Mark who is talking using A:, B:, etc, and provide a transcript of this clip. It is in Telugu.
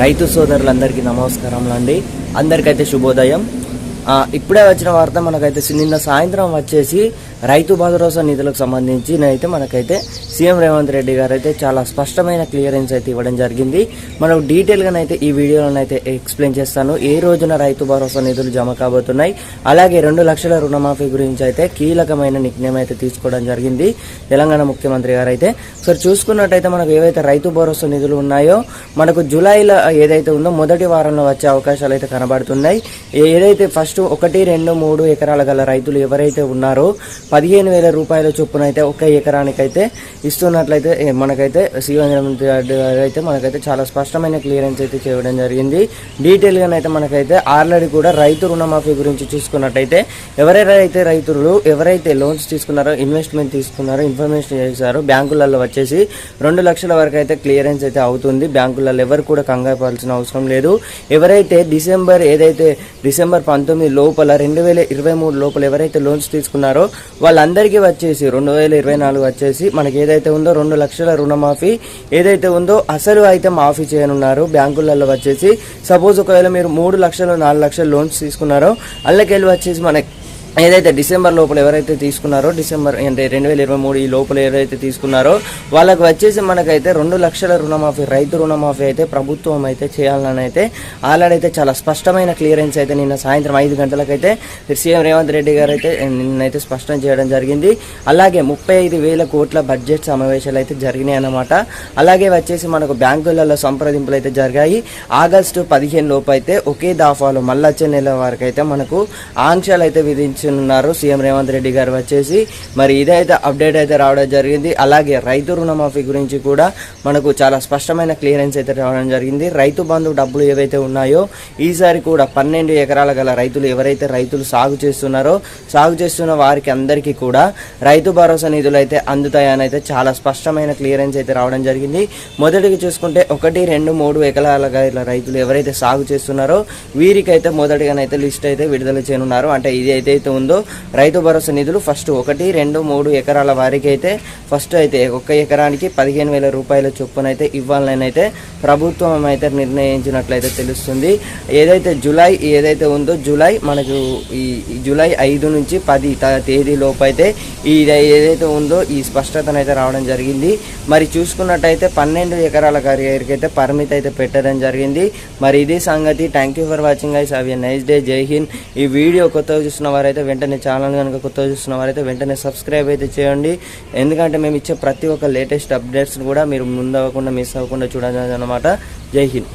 A: రైతు సోదరులందరికీ నమస్కారం అండి అందరికైతే శుభోదయం. ఇప్పుడే వచ్చిన వార్త మనకైతే నిన్న సాయంత్రం వచ్చేసి రైతు భరోసా నిధులకు సంబంధించి అయితే మనకైతే సీఎం రేవంత్ రెడ్డి గారు అయితే చాలా స్పష్టమైన క్లియరెన్స్ అయితే ఇవ్వడం జరిగింది. మనం డీటెయిల్గా అయితే ఈ వీడియోలో అయితే ఎక్స్ప్లెయిన్ చేస్తాను. ఏ రోజున రైతు భరోసా నిధులు జమ కాబోతున్నాయి? అలాగే రెండు లక్షల రుణమాఫీ గురించి అయితే కీలకమైన నిర్ణయం అయితే తీసుకోవడం జరిగింది. తెలంగాణ ముఖ్యమంత్రి గారు అయితే సో చూసుకున్నట్టయితే మనకు ఏవైతే రైతు భరోసా నిధులు ఉన్నాయో మనకు జూలైలో ఏదైతే ఉందో మొదటి వారంలో వచ్చే అవకాశాలు అయితే కనబడుతున్నాయి. ఏదైతే ఫస్ట్ ఒకటి రెండు మూడు ఎకరాల గల రైతులు ఎవరైతే ఉన్నారో పదిహేను వేల రూపాయల చొప్పున అయితే ఒక ఎకరానికైతే ఇస్తున్నట్లయితే మనకైతే సీఎం రేవంత్ రెడ్డి గారు అయితే మనకైతే చాలా స్పష్టమైన క్లియరెన్స్ అయితే చేయడం జరిగింది. డీటెయిల్గా అయితే మనకైతే ఆల్రెడీ కూడా రైతు రుణమాఫీ గురించి చూసుకున్నట్టయితే ఎవరైతే రైతులు ఎవరైతే లోన్స్ తీసుకున్నారో ఇన్వెస్ట్మెంట్ తీసుకున్నారో ఇన్ఫర్మేషన్ చేశారో బ్యాంకులలో వచ్చేసి రెండు లక్షల వరకు అయితే క్లియరెన్స్ అయితే అవుతుంది. బ్యాంకులలో ఎవరు కూడా కంగారు అవసరం లేదు. ఎవరైతే డిసెంబర్ ఏదైతే డిసెంబర్ పంతొమ్మిది లోపల రెండు వేల ఇరవై మూడు లోపల ఎవరైతే లోన్స్ తీసుకున్నారో వాళ్ళందరికీ వచ్చేసి రెండు వేల ఇరవై నాలుగు వచ్చేసి మనకి ఏదైతే ఉందో రెండు లక్షల రుణమాఫీ ఏదైతే ఉందో అసలు అయితే మాఫీ చేయనున్నారు బ్యాంకులలో వచ్చేసి. సపోజ్ ఒకవేళ మీరు మూడు లక్షలు నాలుగు లక్షలు లోన్స్ తీసుకున్నారో అల్లకెళ్ళి వచ్చేసి మనకి ఏదైతే డిసెంబర్ లోపల ఎవరైతే తీసుకున్నారో డిసెంబర్ అంటే రెండు వేల ఇరవై మూడు ఈ లోపల ఎవరైతే తీసుకున్నారో వాళ్ళకి వచ్చేసి మనకైతే రెండు లక్షల రుణమాఫీ రైతు రుణమాఫీ అయితే ప్రభుత్వం అయితే చేయాలని అయితే ఆల్రెడీ అయితే చాలా స్పష్టమైన క్లియరెన్స్ అయితే నిన్న సాయంత్రం ఐదు గంటలకైతే సీఎం రేవంత్ రెడ్డి గారు అయితే నిన్నైతే స్పష్టం చేయడం జరిగింది. అలాగే ముప్పై ఐదు వేల కోట్ల బడ్జెట్ సమావేశాలు అయితే జరిగినాయి అన్నమాట. అలాగే వచ్చేసి మనకు బ్యాంకులలో సంప్రదింపులు అయితే జరిగాయి. ఆగస్టు పదిహేను లోపు అయితే ఒకే దాఫాలో మళ్ళీ వచ్చే నెల వరకు అయితే మనకు ఆంక్షలు అయితే విధించి ఉన్నారు. సీఎం రేవంత్ రెడ్డి గారు వచ్చేసి మరి ఇదైతే అప్డేట్ అయితే రావడం జరిగింది. అలాగే రైతు రుణమాఫీ గురించి కూడా మనకు చాలా స్పష్టమైన క్లియరెన్స్ అయితే రావడం జరిగింది. రైతు బంధు డబ్బులు ఏవైతే ఉన్నాయో ఈసారి కూడా పన్నెండు ఎకరాల గల రైతులు ఎవరైతే రైతులు సాగు చేస్తున్నారో సాగు చేస్తున్న వారికి అందరికీ కూడా రైతు భరోసా నిధులు అయితే అందుతాయని అయితే చాలా స్పష్టమైన క్లియరెన్స్ అయితే రావడం జరిగింది. మొదటిగా చూసుకుంటే ఒకటి రెండు మూడు ఎకరాల గల రైతులు ఎవరైతే సాగు చేస్తున్నారో వీరికైతే మొదటిగానైతే లిస్ట్ అయితే విడుదల చేయనున్నారు. అంటే ఇది అయితే ఉందో రైతు భరోసా నిధులు ఫస్ట్ ఒకటి రెండు మూడు ఎకరాల వారికి అయితే ఫస్ట్ అయితే ఒక్క ఎకరానికి పదిహేను వేల రూపాయల చొప్పున అయితే ఇవ్వాలని అయితే ప్రభుత్వం అయితే నిర్ణయించినట్లయితే తెలుస్తుంది. ఏదైతే జూలై ఏదైతే ఉందో జూలై మనకు ఈ జులై జూలై ఐదు నుంచి పది త- తేదీ లోపు అయితే ఈ ఏదైతే ఉందో ఈ స్పష్టతను అయితే రావడం జరిగింది. మరి చూసుకున్నట్టయితే పన్నెండు ఎకరాల గారికి అయితే పరిమితి అయితే పెట్టడం జరిగింది. మరి ఇది సంగతి. థ్యాంక్ యూ ఫర్ వాచింగ్ ఐస్ అవి నైస్ డే జై హింద్ ఈ వీడియో కొత్తగా చూసిన వారైతే వెంటనే ఛానల్ కనుక కొత్త చూస్తున్న వారైతే వెంటనే సబ్స్క్రైబ్ అయితే చేయండి. ఎందుకంటే మేము ఇచ్చే ప్రతి ఒక్క లేటెస్ట్ అప్డేట్స్ కూడా మీరు ముందవ్వకుండా మిస్ అవ్వకుండా చూడాలి అనమాట జై హింద్.